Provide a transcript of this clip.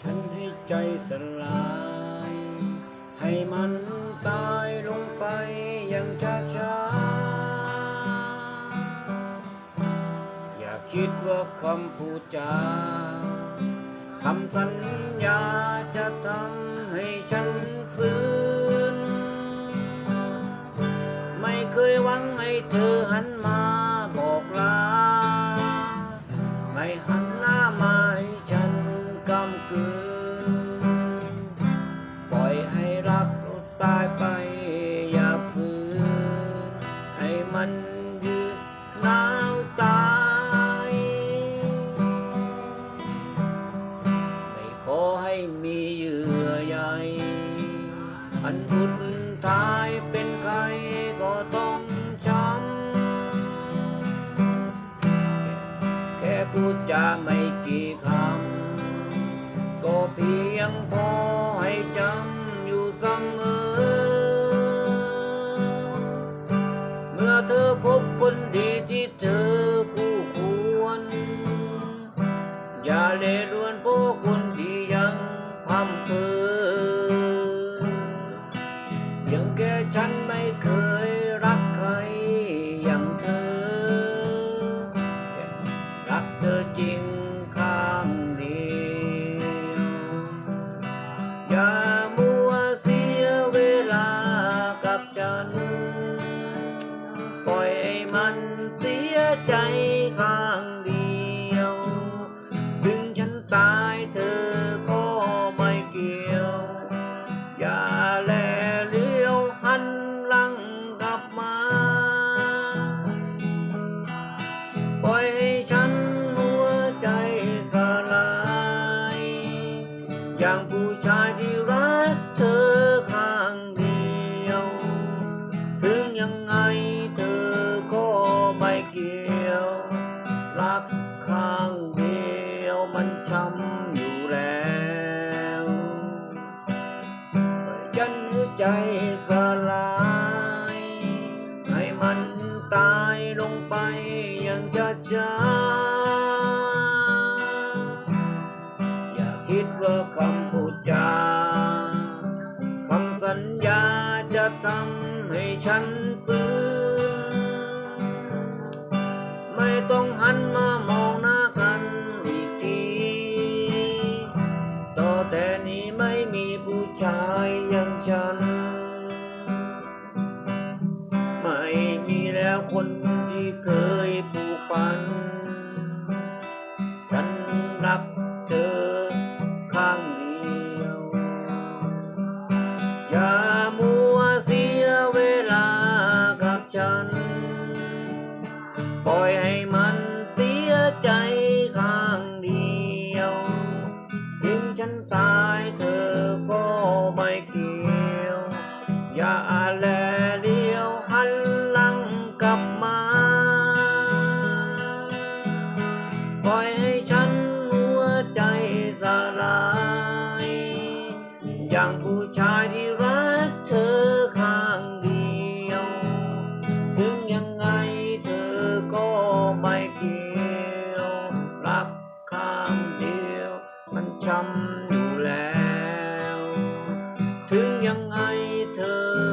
ฉันให้ใจสลาย ให้มันตายลงไปอย่างช้าช้าอย่าคิดว่าคำพูดจาคำสัญญาจะทำให้ฉันฟื้น ไม่เคยหวังให้เธอหันมา อันสุดท้ายเป็นใครก็ต้องช้ำแค่พูดจาไม่กี่คำ ก็เพียงพอให้จำอยู่เสมอ เมื่อเธอพบคนดีที่เธอคู่ควร อย่าเลรวนพวกคนที่ยังพัมเพอ มันเสียใจข้างเดียว ถึงฉันตายเธอก็ไม่เกี่ยว อย่าแลเลี้ยวหันหลังกลับมา ปล่อยให้ฉันหัวใจสลาย อย่างผู้ชายที่ ใจสลายให้มันตายลงไปอย่างช้าช้าอย่าคิดว่าคำพูดจาคำสัญญาจะทำให้ฉันฟื้นไม่ต้องหันมามองหน้ากันอีกทีต่อแต่นี้ไม่มีผู้ชายย่าง ล่อยให้ฉันหัวใจสลาย อย่างผู้ชายที่รักเธอข้างเดียว ถึงยังไงเธอก็ไม่เกี่ยวรักข้างเดียว มันจำอยู่แล้ว ถึงยังไงเธอ